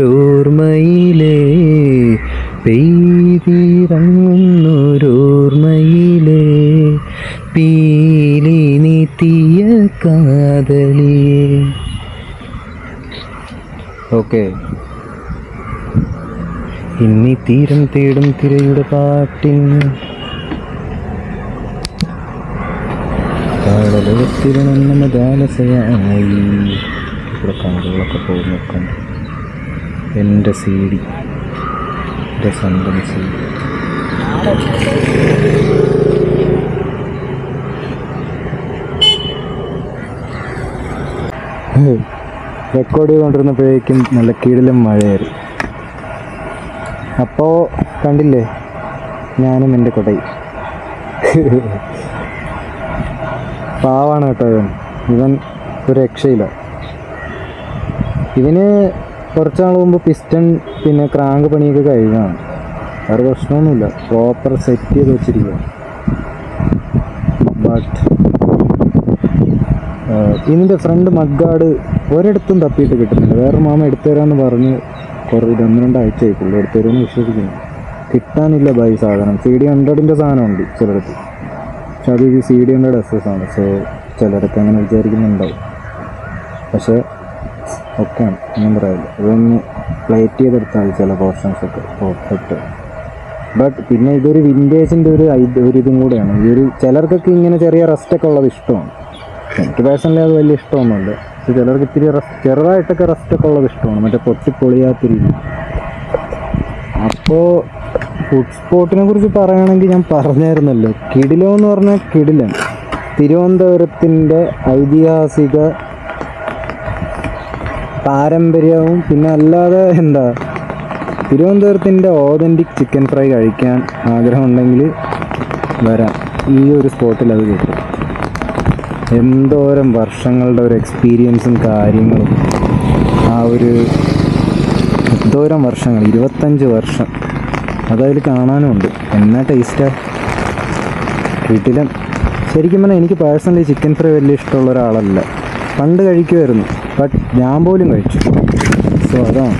പെയ്തിറങ്ങുന്നോരോർമ്മയിലേ പെയ്തിറങ്ങുന്നൊരോർമ്മയിലേ പീലി നീത്തിയ കാതലിയേ okay. ഇന്നീ തീരം തേടും തിരയുടെ പാട്ടിന് കാടലോകത്തിരുന്ന ഇവിടെ കണ്ടുകളൊക്കെ പോയി നോക്കാം എന്റെ സി ഡി എന്റെ സ്വന്തം സി ഡി റെക്കോർഡ് ചെയ്തുകൊണ്ടിരുന്നപ്പോഴേക്കും നല്ല കീഴിലും മഴയായിരുന്നു അപ്പോൾ കണ്ടില്ലേ? ഞാനും എന്റെ കൊടയും പാവാണ് കേട്ടോ ഇവൻ. ഇവൻ ഒരു രക്ഷയില്ല. ഇവന് കുറച്ച് നാൾ മുമ്പ് പിസ്റ്റൺ പിന്നെ ക്രാങ്ക് പണിയൊക്കെ കഴിഞ്ഞാണ് വേറെ പ്രശ്നമൊന്നുമില്ല. പ്രോപ്പർ സെറ്റ് ചെയ്ത് വെച്ചിരിക്കുക ബട്ട് ഇതിന്റെ ഫ്രണ്ട് മഡ്ഗാർഡ് ഒരിടത്തും തപ്പിയിട്ട് കിട്ടുന്നില്ല. വേറെ മാമ എടുത്തു തരാമെന്ന് പറഞ്ഞ് കുറേ ഒന്ന് രണ്ടാഴ്ച ആയിട്ടുള്ളൂ എടുത്തു തരുമെന്ന് വിശ്വസിക്കുന്നു. കിട്ടാനില്ല ബൈ സാധനം. സി ഡി ഹൺഡ്രഡിന്റെ സാധനമുണ്ട് ചിലടത്ത്. പക്ഷെ അത് C D hundred S S ആണ്. സോ ചിലടത്ത് അങ്ങനെ വിചാരിക്കുന്നുണ്ടാവും. പക്ഷേ ഒക്കെയാണ് ഒന്നും പറയാനില്ല ഇതൊന്ന് പ്ലേറ്റ് ചെയ്തെടുത്താൽ മതി ചില പോർഷൻസ് ഒക്കെ പെർഫെക്റ്റ് ബട്ട് പിന്നെ ഇതൊരു വിന്റേജിന്റെ ഒരു ഒരു ഇതും കൂടെയാണ്. ഈ ഒരു ചിലർക്കൊക്കെ ഇങ്ങനെ ചെറിയ റെസ്റ്റൊക്കെ ഉള്ളത് ഇഷ്ടമാണ്. എനിക്ക് പേഴ്സണലി അത് വലിയ ഇഷ്ടമൊന്നുമില്ല. പക്ഷെ ചിലർക്ക് ഇത്തിരി റസ്റ്റ് ചെറുതായിട്ടൊക്കെ റെസ്റ്റൊക്കെ ഉള്ളത് ഇഷ്ടമാണ്. മറ്റേ പൊട്ടി പൊളിയാത്ത രീതി അപ്പോൾ ഫുഡ് സ്പോട്ടിനെ കുറിച്ച് പറയുകയാണെങ്കിൽ ഞാൻ പറഞ്ഞായിരുന്നല്ലോ. കിടിലോ എന്ന് പറഞ്ഞാൽ കിടിലൻ. തിരുവനന്തപുരത്തിന്റെ ഐതിഹാസിക പാരമ്പര്യവും പിന്നെ അല്ലാതെ എന്താ തിരുവനന്തപുരത്തിന്റെ ഓതന്റിക് ചിക്കൻ ഫ്രൈ കഴിക്കാൻ ആഗ്രഹമുണ്ടെങ്കിൽ വരാം. ഈ ഒരു സ്പോട്ടിൽ അത് കിട്ടും. എന്തോരം വർഷങ്ങളുടെ ഒരു എക്സ്പീരിയൻസും കാര്യങ്ങളും. ആ ഒരു എന്തോരം വർഷങ്ങൾ ഇരുപത്തഞ്ച് വർഷം. അതതിൽ കാണാനുമുണ്ട്. എന്നാ ടേസ്റ്റാ വീട്ടിലും ശരിക്കും പറഞ്ഞാൽ എനിക്ക് പേഴ്സണലി ചിക്കൻ ഫ്രൈ വലിയ ഇഷ്ടമുള്ള ഒരാളല്ല. പണ്ട് കഴിക്കുമായിരുന്നു. ബട്ട് ഞാൻ പോലും കഴിച്ചു. സോ അതാണ്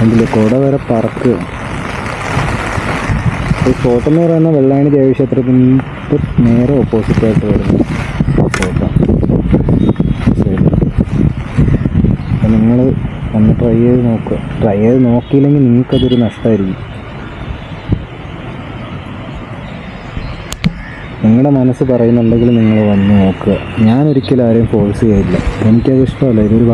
അതിന്റെ കുട വരെ പറക്കുക. ഈ ഫോട്ടോ എന്ന് പറയുന്ന വെള്ളായണി ദേവീക്ഷേത്രത്തിന് നേരെ ഓപ്പോസിറ്റ് ആയിട്ട് വരുന്ന ഫോട്ടോ അപ്പം നിങ്ങൾ ഒന്ന് ട്രൈ ചെയ്ത് നോക്കുക. ട്രൈ ചെയ്ത് നോക്കിയില്ലെങ്കിൽ നിങ്ങൾക്കതൊരു നഷ്ടമായിരിക്കും. നിങ്ങളുടെ മനസ്സ് പറയുന്നുണ്ടെങ്കിൽ നിങ്ങൾ വന്ന് നോക്കുക. ഞാനൊരിക്കലും ആരെയും ഫോഴ്സ് ചെയ്യില്ല. എനിക്കത് ഇഷ്ടമല്ല. ഇതൊരു